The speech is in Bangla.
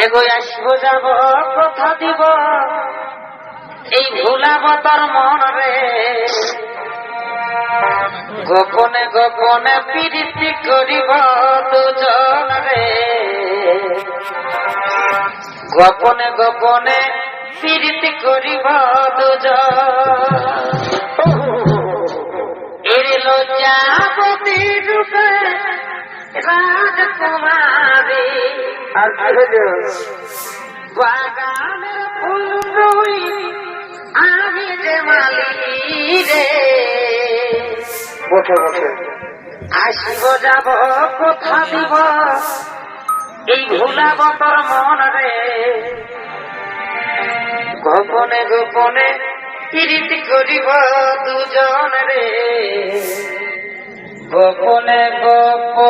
এগোয় আসব, যাব, কথা দিব। এই ভুলাব তোর মন রে গোপনে গোপনে প্রীতি করিব দুজন রে গোপনে গোপনে প্রীতি করিব দুজন। এর লজ্জাপতি রূপে রাজকুমারী আর কি হইল বাগানের ফুল রুই আমি যে মালি রে। বসে বসে। আসিব যাব কথা দিব? এই ভুলাব তোর মন রে। গোপনে গোপনে প্রীতি করিব দুজন রে। গোপনে গোপনে প্রীতি